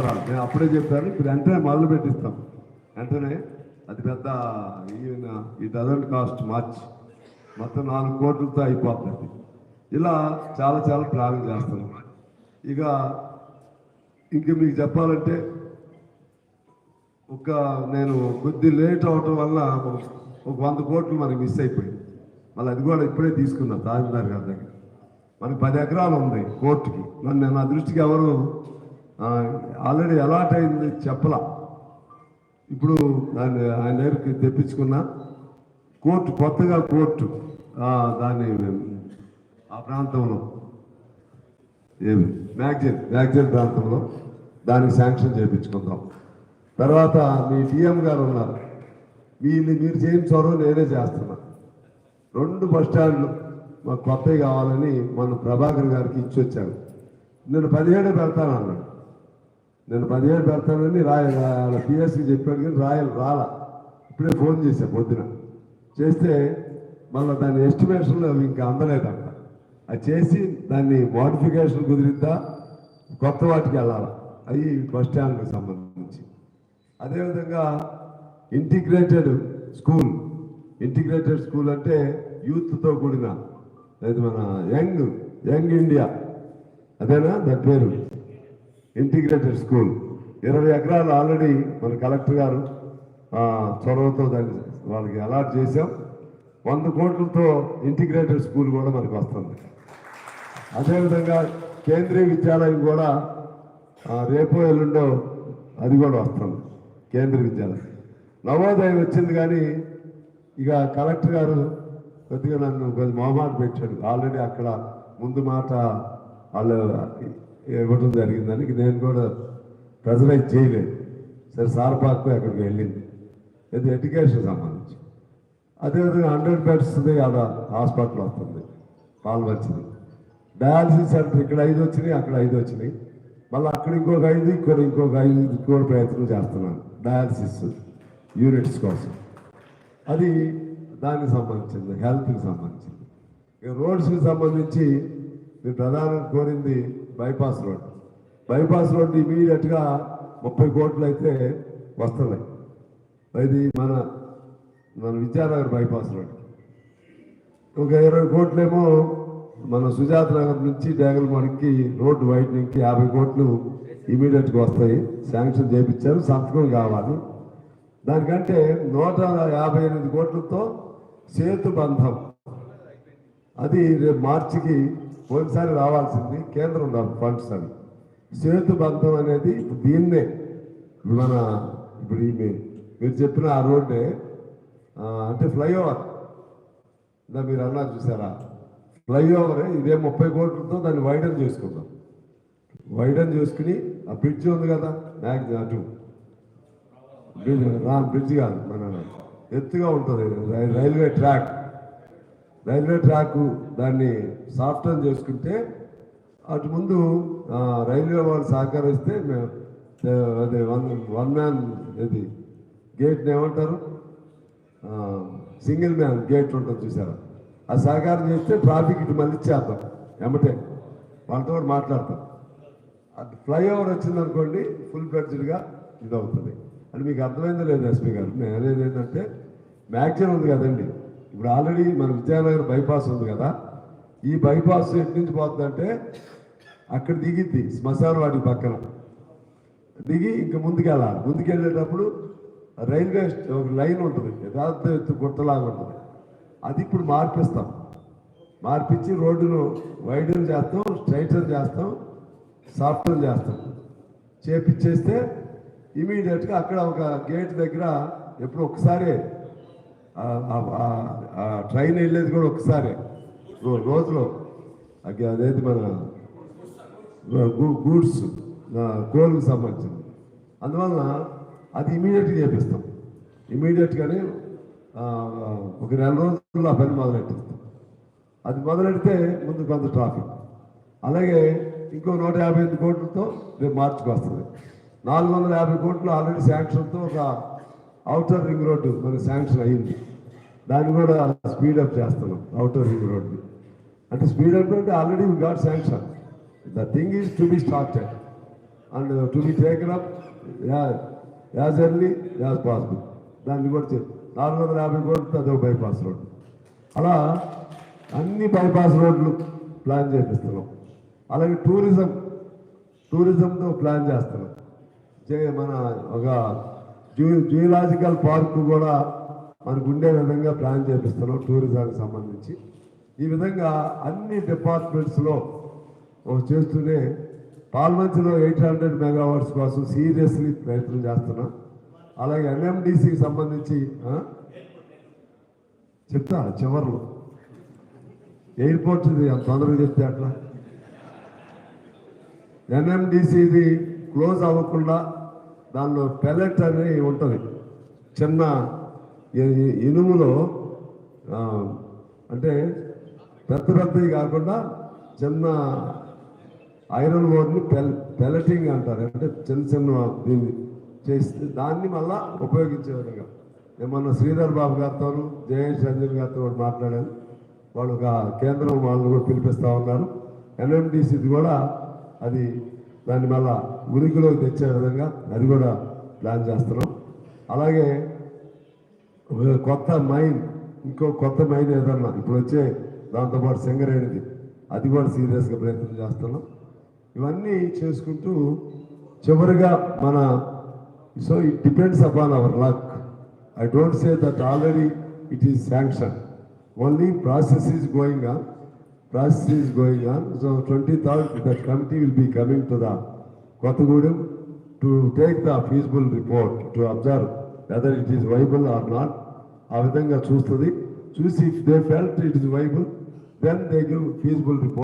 నేను అప్పుడే చెప్పాను. ఇప్పుడు వెంటనే మొదలు పెట్టిస్తాం. వెంటనే అది పెద్ద ఈవెన్ ఈ డజంట్ కాస్ట్ మార్చ్ మొత్తం నాలుగు కోట్లతో అయిపోతుంది. ఇలా చాలా చాలా ట్రావెల్ చేస్తున్నాం ఇక ఇంక మీకు చెప్పాలంటే ఒక నేను కొద్ది లేట్ అవటం వల్ల ఒక- ఒక వంద కోట్లు మనకి మిస్ అయిపోయింది. మళ్ళీ అది కూడా ఇప్పుడే తీసుకున్నా తహసీల్దార్ గారి దగ్గర. మనకి పది ఎకరాలు ఉంది కోర్టుకి. నన్ను నా దృష్టికి ఎవరు ఆల్రెడీ అలాట్ అయింది చెప్పలా. ఇప్పుడు దాన్ని ఆయన దగ్గరికి తెప్పించుకున్నా. కోర్టు కొత్తగా కోర్టు దాన్ని ఆ ప్రాంతంలో ఏమి మ్యాగ్జిన్ మ్యాగ్జిన్ ప్రాంతంలో దానికి శాంక్షన్ చేయించుకుందాం. తర్వాత మీ డిఎం గారు ఉన్నారు. వీళ్ళు మీరు చేయించారో నేనే చేస్తున్నా. రెండు బస్ స్టాండ్లు మాకు కొత్తవి కావాలని మన ప్రభాకర్ గారికి ఇచ్చి వచ్చాను. నేను పదిహేడు పెడతాను అన్నాడు నేను పదిహేడు పెడతానని రాయ పిఎస్కి చెప్పాడు కానీ రాయాలి రాలా. ఇప్పుడే ఫోన్ చేశా పొద్దున. చేస్తే మళ్ళీ దాని ఎస్టిమేషన్ ఇంకా అందలేదంట. అది చేసి దాన్ని మోడిఫికేషన్ కుదిరిద్దా? కొత్త వాటికి వెళ్ళాలి? అవి బస్ స్టాండ్కి సంబంధించి. అదేవిధంగా ఇంటిగ్రేటెడ్ స్కూల్. ఇంటిగ్రేటెడ్ స్కూల్ అంటే యూత్తో కూడిన అది మన యంగ్ యంగ్ ఇండియా. అదేనా? దట్ పేరు. Integrated school. ఇరవై ఎకరాలు ఆల్రెడీ మన కలెక్టర్ గారు చొరవతో దాన్ని వాళ్ళకి అలాట్ చేసాం వంద కోట్లతో ఇంటిగ్రేటెడ్ స్కూల్ కూడా మనకు వస్తుంది. అదేవిధంగా కేంద్రీయ విద్యాలయం కూడా రేపో ఎల్లుండో అది కూడా వస్తుంది కేంద్రీయ విద్యాలయం. నవోదయం వచ్చింది కానీ ఇక కలెక్టర్ గారు కొద్దిగా నన్ను కొద్ది మొహమాట పెట్టాడు. ఆల్రెడీ అక్కడ ముందు మాట వాళ్ళు ఇవ్వడం జరిగిందని నేను కూడా ప్రెజరైజ్ చేయలేదు. సరే సార్పాకు అక్కడికి వెళ్ళింది. ఇది ఎడ్యుకేషన్ సంబంధించి. అదేవిధంగా హండ్రెడ్ బెడ్స్ ఆడ హాస్పిటల్ వస్తుంది. పాలు వచ్చింది. డయాలసిస్ సెంటర్ ఇక్కడ ఐదు వచ్చినాయి అక్కడ ఐదు వచ్చినాయి. మళ్ళీ అక్కడ ఇంకొక ఐదు ఇక్కడ ఇంకొక ఐదు కూడా ప్రయత్నం చేస్తున్నాను. డయాలసిస్ యూనిట్స్ కోసం. అది దానికి సంబంధించింది హెల్త్కి సంబంధించింది. ఇక రోడ్స్కి సంబంధించి మీరు ప్రధానం కోరింది బైపాస్ రోడ్ బైపాస్ రోడ్ ఇమీడియట్గా ముప్పై కోట్లు అయితే వస్తున్నాయి ఇది మన మన విద్యానగర్ బైపాస్ రోడ్ ఒక ఇరవై కోట్లేమో మన సుజాత నగర్ నుంచి డేగల్మడికి రోడ్డు వైడ్నింగ్కి యాభై కోట్లు ఇమీడియట్గా వస్తాయి. శాంక్షన్ చేయించారు సంతకం కావాలి. దానికంటే నూట యాభై ఎనిమిది కోట్లతో సేతు బంధం. అది రేపు మార్చికి పోయినసారి రావాల్సింది కేంద్రం ఫండ్స్ అవి సేతు బంధం అనేది దీన్నే మన ఇప్పుడు ఈ మీరు చెప్పిన ఆ రోడ్డే అంటే ఫ్లైఓవర్. ఇంకా మీరు అన్నారు చూసారా? ఫ్లైఓవర్ ఇదే ముప్పై కోట్లతో దాన్ని వైడన్ చేసుకుందాం. వైడన్ చేసుకుని ఆ బ్రిడ్జ్ ఉంది కదా మ్యాగ్ అటు. బ్రిడ్జ్ రా బ్రిడ్జ్ కాదు మన ఎత్తుగా ఉంటుంది రై- రైల్వే ట్రాక్. రైల్వే ట్రాక్ దాన్ని సాఫ్ట్వేర్ చేసుకుంటే అటు ముందు రైల్వే వాళ్ళు సహకరిస్తే మేము అదే వన్ వన్ మ్యాన్ ఇది గేట్ని ఏమంటారు? సింగిల్ మ్యాన్ గేట్ ఉంటుంది చూసారా? ఆ సహకారం చేస్తే ట్రాఫిక్ ఇటు మళ్ళీ ఇచ్చేద్దాం. ఎమ్మటే వాళ్ళతో మాట్లాడతాం. అది ఫ్లైఓవర్ వచ్చిందనుకోండి ఫుల్ ఫ్లెడ్జ్డ్గా ఇది అవుతుంది అది మీకు అర్థమైందో లేదు ఎస్పీ గారు? నేను అనేది ఏంటంటే మ్యాక్సిమం ఉంది కదండి. ఇప్పుడు ఆల్రెడీ మన విద్యానగర్ బైపాస్ ఉంది కదా ఈ బైపాస్ ఎటు నుంచి పోతుందంటే అక్కడ దిగిద్ది శ్మశాన వాడి పక్కన. దిగి ఇంకా ముందుకెళ్ళాలి ముందుకెళ్ళేటప్పుడు రైల్వే ఒక లైన్ ఉంటుంది యథార్థ ఎత్తు గుట్టలాగా ఉంటుంది. అది ఇప్పుడు మార్పిస్తాం. మార్పించి రోడ్డును వైడన్ చేస్తాం స్ట్రైటన్ చేస్తాం సాఫ్ట్వేర్ చేస్తాం. చేపిచ్చేస్తే ఇమీడియట్గా అక్కడ ఒక గేట్ దగ్గర ఎప్పుడు ఒకసారి ట్రైన్ వెళ్ళేది కూడా ఒకసారి. రోజులో. అది అదేది మన గూడ్స్ కోల్కి సంబంధించింది. అందువలన అది ఇమీడియట్గా చేపిస్తాం. ఇమీడియట్గానే ఒక నెల రోజుల్లో ఆ పని మొదలెట్టిస్తాం. అది మొదలెడితే ముందు కొంత ట్రాఫిక్. అలాగే ఇంకో నూట యాభై ఎనిమిది కోట్లతో రేపు మార్చికి వస్తుంది నాలుగు వందల యాభై కోట్లు ఆల్రెడీ శాంక్షన్తో ఒక అవుటర్ రింగ్ రోడ్డు మనకి శాంక్షన్ అయ్యింది. దాన్ని కూడా స్పీడప్ చేస్తున్నాం అవుటర్ రింగ్ రోడ్ని అంటే స్పీడప్ అంటే already got sanction the thing is to be started and to be taken up as early as possible దాన్ని కూడా చే- నాలుగు వందల యాభై కోట్లు అదొక బైపాస్ రోడ్డు అలా అన్ని బైపాస్ రోడ్లు ప్లాన్ చేపిస్తున్నాం. అలాగే టూరిజం టూరిజంతో ప్లాన్ చేస్తున్నాం. చే- మన ఒక జూ జూలాజికల్ పార్క్ కూడా మనకు ఉండే విధంగా ప్లాన్ చేపిస్తున్నాం టూరిజానికి సంబంధించి. ఈ విధంగా అన్ని డిపార్ట్మెంట్స్లో చేస్తూనే పాల్మంచిలో ఎయిట్ హండ్రెడ్ మెగావాట్స్ కోసం సీరియస్లీ ప్రయత్నం చేస్తున్నాం. అలాగే ఎన్ఎండిసికి సంబంధించి చెప్తా చివరిలో. ఎయిర్పోర్ట్ అంత తొందరగా చెప్తే అట్లా. ఎన్ఎండిసిది క్లోజ్ అవ్వకుండా దానిలో పెలెట్ అని ఉంటుంది. చిన్న ఇనుములో అంటే పెద్ద పెద్దవి కాకుండా చిన్న ఐరన్ ఓర్ని పెల్ పెలటింగ్ అంటారు. అంటే చిన్న చిన్న దీన్ని చేస్తే దాన్ని మళ్ళా ఉపయోగించే విధంగా ఏమన్నా శ్రీధర్ బాబు గారితో జయేష్ రంజన్ గారితో మాట్లాడారు. మాట్లాడాను వాళ్ళు ఒక కేంద్రం వాళ్ళని కూడా పిలిపిస్తూ ఉన్నారు. ఎన్ఎండిసిది కూడా అది దాన్ని మళ్ళా ఉనికిలో తెచ్చే విధంగా అది కూడా ప్లాన్ చేస్తున్నాం. అలాగే కొత్త మైన్ ఇంకో కొత్త మైన్ ఏదన్నా ఇప్పుడు వచ్చే దాంతోపాటు సింగరేణిది అది కూడా సీరియస్గా ప్రయత్నం చేస్తున్నాం. ఇవన్నీ చేసుకుంటూ చివరిగా మన so it depends upon our luck I don't say that already it is sanction only process is going on process is going on so twenty third that committee will be coming to the Kothagudem to take the feasible report to observe whether it is viable or not. ఆ విధంగా చూస్తుంది చూసి if they felt it is viable then they give feasible report